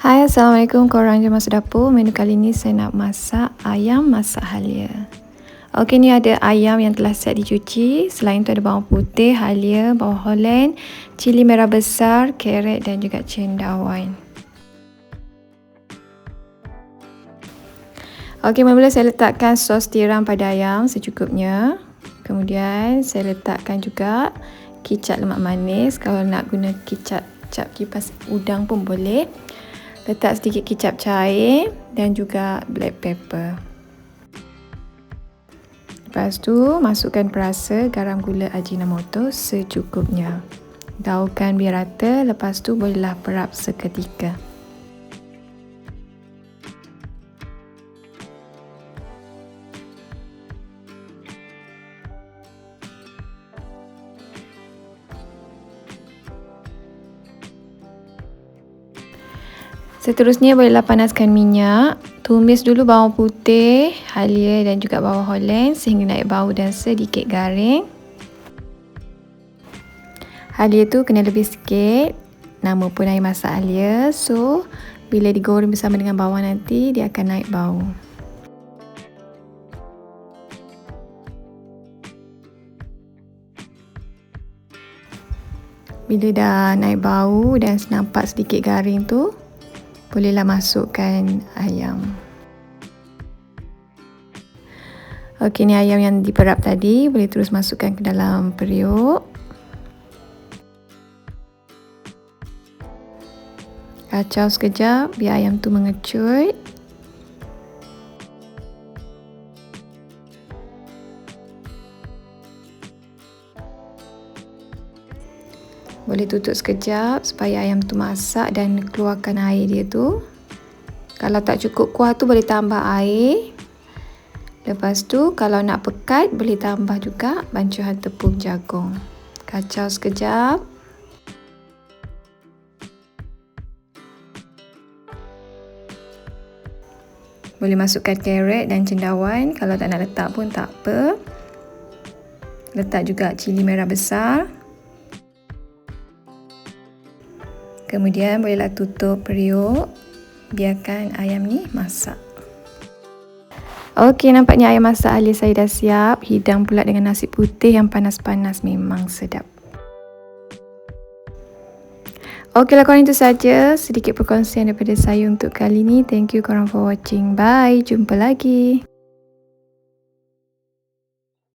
Hai Assalamualaikum. Korang jom masuk dapur. Menu kali ni saya nak masak ayam masak halia. Ok ni ada ayam yang telah siap dicuci. Selain tu ada bawang putih, halia, bawang holland Cili merah besar, carrot dan juga cendawan. Ok mula-mula saya letakkan sos tiram pada ayam secukupnya. Kemudian saya letakkan juga kicap lemak manis. Kalau nak guna kicap, kicap kipas udang pun boleh letak sedikit kicap cair dan juga black pepper. Lepas tu masukkan perasa garam gula ajinomoto secukupnya. Daunkan biar rata lepas tu bolehlah perap seketika Seterusnya bolehlah panaskan minyak. Tumis dulu bawang putih, halia dan juga bawang holland sehingga naik bau dan sedikit garing. Halia tu kena lebih sikit. Nama pun air masak halia. So, bila digoreng bersama dengan bawang nanti, dia akan naik bau. Bila dah naik bau dan nampak sedikit garing tu, bolehlah masukkan ayam. Okey, ni ayam yang diperap tadi boleh terus masukkan ke dalam periuk. Kacau sekejap biar ayam tu mengecut. Boleh tutup sekejap supaya ayam tu masak dan keluarkan air dia tu. Kalau tak cukup kuah tu boleh tambah air. Lepas tu kalau nak pekat boleh tambah juga bancuhan tepung jagung. Kacau sekejap. Boleh masukkan carrot dan cendawan. Kalau tak nak letak pun tak apa. Letak juga cili merah besar. Kemudian bolehlah tutup periuk. Biarkan ayam ni masak. Okey, nampaknya ayam masak alis saya dah siap. Hidang pula dengan nasi putih yang panas-panas memang sedap. Okeylah korang itu saja sedikit perkongsian daripada saya untuk kali ini. Thank you korang for watching. Bye. Jumpa lagi.